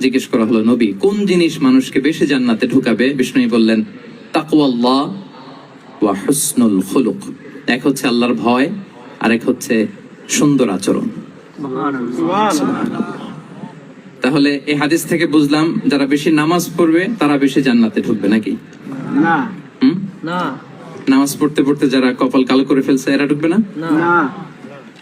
জিজ্ঞেস করা হলো নবী কোন জিনিস মানুষকে বেশি জান্নাতে ঢুকাবে? বিষ্ণু বললেন তাকওয়াল্লাহ ওয়া হুসনুল খুলুক। এক হচ্ছে আল্লাহর ভয় আর এক হচ্ছে সুন্দর আচরণ। তাহলে এই হাদিস থেকে বুঝলাম যারা বেশি নামাজ পড়বে তারা বেশি জান্নাতে ঢুকবে নাকি? না। হুম? না। নামাজ পড়তে পড়তে যারা কপাল কালো করে ফেলছে এরা ঢুকবে না। না।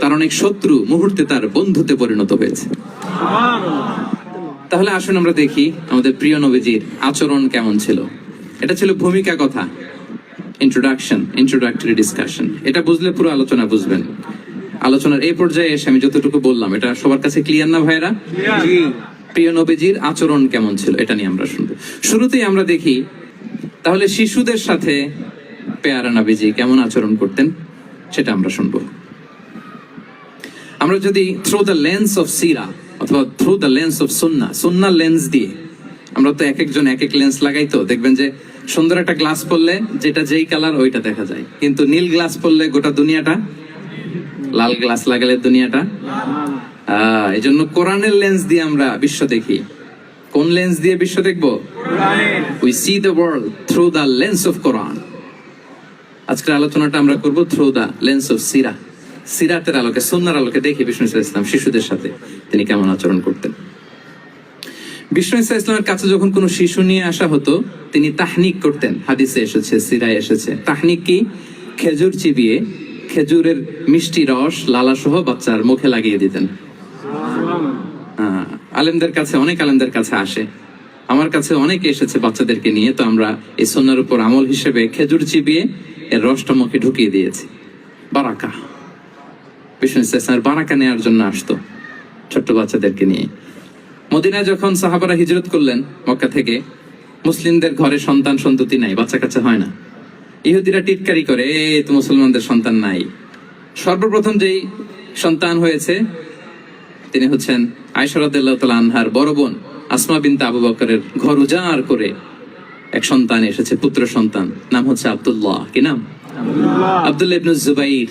তার অনেক শত্রু মুহূর্তে তার বন্ধুতে পরিণত হয়েছে। তাহলে আসুন আমরা দেখি আমাদের প্রিয় নবীজির আচরণ কেমন ছিল। এটা ছিল ভূমিকা কথা ইন্ট্রোডাকশন ইন্ট্রোডাক্টরি ডিসকাশন এটা বুঝলে পুরো আলোচনা বুঝবেন। আলোচনার এই পর্যায়ে এসে আমি যতটুকু বললাম এটা সবার কাছে ক্লিয়ার না ভাইরা প্রিয় নবীজির আচরণ কেমন ছিল এটা নিয়ে আমরা শুনব। শুরুতেই আমরা দেখি তাহলে শিশুদের সাথে পেয়ারা নবীজি কেমন আচরণ করতেন সেটা আমরা শুনব। আমরা যদি থ্রু দ্য লেন্স অফ সিরা অথবা থ্রু দ্য লেন্স অফ সুন্না সুন্নার লেন্স দিয়ে আমরা তো এক একজন এক এক লেন্স লাগাই তো দেখবেন যে সুন্দর একটা গ্লাস পরলে যেটা যেই কালার ওইটা দেখা যায়। কিন্তু নীল গ্লাস পরলে গোটা দুনিয়াটা লাল গ্লাস লাগালে দুনিয়াটা। এই জন্য কোরআনের লেন্স দিয়ে আমরা বিশ্ব দেখি। কোন লেন্স দিয়ে বিশ্ব দেখব? We see the world through the lens of Quran আজকের আলোচনাটা আমরা করব থ্রু দ্য লেন্স অফ সিরা সিরাতের আলোকে সন্ন্যার আলোকে দেখি বিষ্ণু ইসলাম ইসলাম শিশুদের সাথে তিনি কেমন আচরণ করতেন। বিষ্ণু ইসলাম ইসলামের কাছে যখন কোনো শিশু নিয়ে আসা হতো, তিনি তাহনিক করতেন। হাদিসে এসেছে, সিরায় এসেছে। তাহনিক কি? খেজুর চিবিয়ে খেজুরের মিষ্টি রস লালা সহ বাচ্চার মুখে লাগিয়ে দিতেন। আলেমদের কাছে, অনেক আলেমদের কাছে আসে। আমার কাছে অনেকে এসেছে বাচ্চাদেরকে নিয়ে, তো আমরা এই সন্ন্যার উপর আমল হিসেবে খেজুর চিবিয়ে এর রসটা মুখে ঢুকিয়ে দিয়েছি। বারাকা বিষ্ণু ইসলামের বারাকা নেওয়ার জন্য আসতো ছোট্ট বাচ্চাদেরকে নিয়ে। মদিনায় যখন সাহাবারা হিজরত করলেন মক্কা থেকে মুসলিমদের ঘরে সন্তান সন্ততি নাই বাচ্চা কাচ্চা হয় না। ইহুদিরা টিটকারি করে এ তো মুসলমানদের সন্তান নাই। সর্বপ্রথম যেই সন্তান হয়েছে তিনি হচ্ছেন আয়সরাদ্দাল্লাহ তালা আনহার বড় বোন আসমা বিনতে আবু বকরের ঘর উজাড় করে এক সন্তান এসেছে পুত্র সন্তান নাম হচ্ছে আব্দুল্লাহ। কি নাম? আব্দুল্লাহ ইবনু জুবাইর।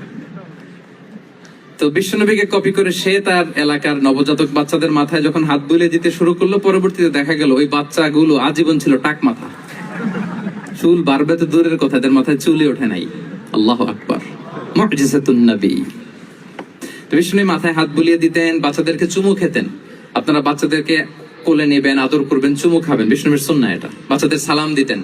তো বিশ্বনবীকে কপি করে সে তার এলাকার নবজাতক বাচ্চাদের মাথায় যখন হাত বুলে দিতে শুরু করল, পরবর্তীতে দেখা গেল ওই বাচ্চাগুলো আজীবন ছিল টাক মাথা। চুল বাড়বে তো দূরের কথা, এদের মাথায় চুলই ওঠে নাই। আল্লাহ আকবার। নবী। বিষ্ণু মাথায় হাত বুলিয়ে দিতেন, বাচ্চাদেরকে চুমু খেতেন। আপনারা বাচ্চাদেরকে কোলে নেবেন, আদর করবেন, চুমু খাবেন। বিষ্ণুবীর সুন্না এটা। বাচ্চাদের সালাম দিতেন।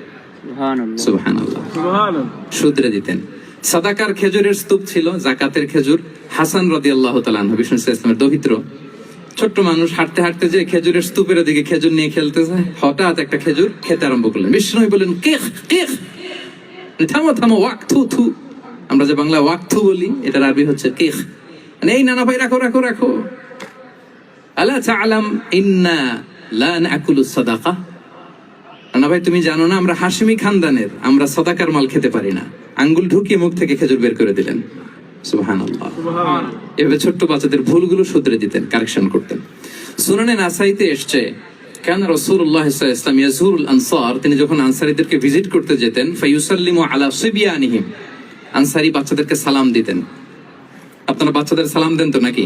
সুবহানাল্লাহ। দিতেন। সাদাকার খেজুরের স্তূপ ছিল জাকাতের খেজুর। হাসান রদি আল্লাহ বিষ্ণু ইসলামের দহিত্র ছোট্ট মানুষ হাঁটতে হাঁটতে যে খেজুরের স্তূপের দিকে খেজুর নিয়ে খেলতে যায় হঠাৎ একটা খেজুর খেতে আরম্ভ করলেন। বিষ্ণু বললেন কেখ কেখ থামো থামো ওয়াক থু। থু আমরা যে বাংলা ওয়াক থু বলি এটার আরবি হচ্ছে কেখ মানে এই নানা ভাই রাখো রাখো রাখো। আলা তাআলাম ইন্না লা নাকুলু সাদাকা? না ভাই তুমি জানো না আমরা হাসিমি খানদানের আমরা সদাকার মাল খেতে পারি না। আঙ্গুল ঢুকিয়ে মুখ থেকে খেজুর বের করে দিলেন। সুবহানাল্লাহ। এভাবে ছোট্ট বাচ্চাদের ভুলগুলো শুধরে দিতেন কারেকশন করতেন। সুনানে নাসাইতে এসছে কেন রসুল্লাহ ইসলাম ইয়াজুরুল আনসার তিনি যখন আনসারীদেরকে ভিজিট করতে যেতেন ফাইউসাল্লিমু আলা সিবিয়ানিহিম আনসারি বাচ্চাদেরকে সালাম দিতেন। আপনারা বাচ্চাদের সালাম দেন তো নাকি?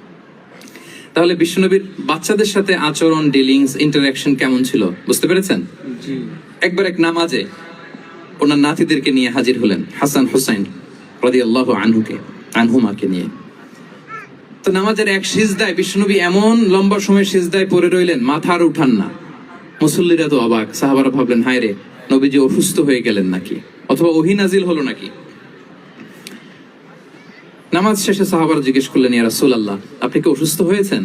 তাহলে বিশ্বনবীর বাচ্চাদের সাথে আচরণ ডিলিংস ইন্টারাকশন কেমন ছিল? বুঝতে পেরেছেন? একবার এক নামাজে ওনার নাতিদেরকে নিয়ে হাজির হলেন হাসান হুসাইন রাদিয়াল্লাহু আনহুকে আনহুমাকে নিয়ে। তো নামাজের এক সিজদায় বিষ্ণুনবী এমন লম্বা সময় সিজদায় পড়ে রইলেন মাথা আর উঠান না। মুসল্লিরা তো অবাক সাহাবারা ভাবলেন হায় রে নবীজি অসুস্থ হয়ে গেলেন নাকি? অথবা ওহি নাজিল হলো নাকি? নামাজ শেষে সাহাবারা জিজ্ঞেস করলেন, ইয়া রাসূলুল্লাহ, আপনি কি অসুস্থ হয়েছেন?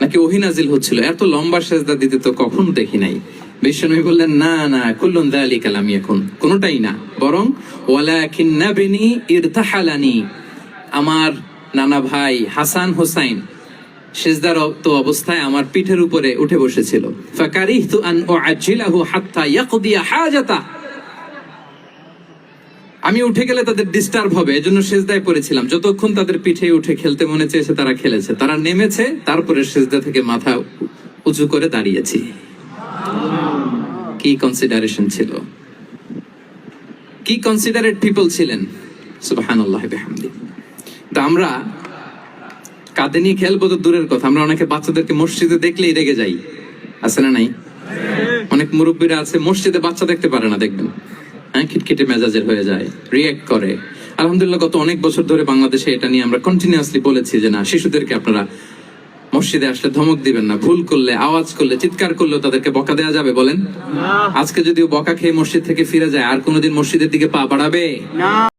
নাকি ওহি নাজিল হচ্ছিল? এত লম্বা সেজদা দিতে তো কখনো দেখি নাই। বিশ্বনবী বললেন, না না, কুল্লুন দালিক আলামি এখন কোনোটাই না। বরং ওয়ালাকিন নাবিনি ইরতাহালানি, আমার নানা ভাই হাসান হোসাইন সেজদার তো অবস্থায় আমার পিঠের উপরে উঠে বসেছিল। ফাকারিহতু আন উআজ্জিলাহু হাত্তা ইয়াকদিয়া হাজাতা। আমি উঠে গেলে তাদের ডিস্টার্ব হবে, এজন্য সেজদায় পড়েছিলাম। যতক্ষণ তাদের পিঠে উঠে খেলতে মনে চেয়েছে, তারা খেলেছে। তারা নেমেছে, তারপরে সেজদা থেকে মাথা উঁচু করে দাঁড়িয়েছি। কি কনসিডারেশন ছিল? কি কনসিডারেট পিপল ছিলেন? সুবহানাল্লাহ বিহামদি। তো আমরা কাঁধে নিয়ে খেলব তো দূরের কথা। আমরা অনেকে বাচ্চাদেরকে মসজিদে দেখলেই রেগে যাই। আছে না নাই? অনেক মুরব্বীরা আছে, মসজিদে বাচ্চা দেখতে পারে না, দেখবেন। হ্যাঁ খিটখিটে মেজাজের হয়ে যায় রিয়েক্ট করে। আলহামদুলিল্লাহ গত অনেক বছর ধরে বাংলাদেশে এটা নিয়ে আমরা কন্টিনিউয়াসলি বলেছি যে না শিশুদেরকে আপনারা মসজিদে আসলে ধমক দিবেন না ভুল করলে আওয়াজ করলে চিৎকার করলে তাদেরকে বকা দেওয়া যাবে বলেন? আজকে যদি বকা খেয়ে মসজিদ থেকে ফিরে যায় আর কোনোদিন মসজিদের দিকে পা বাড়াবে? না।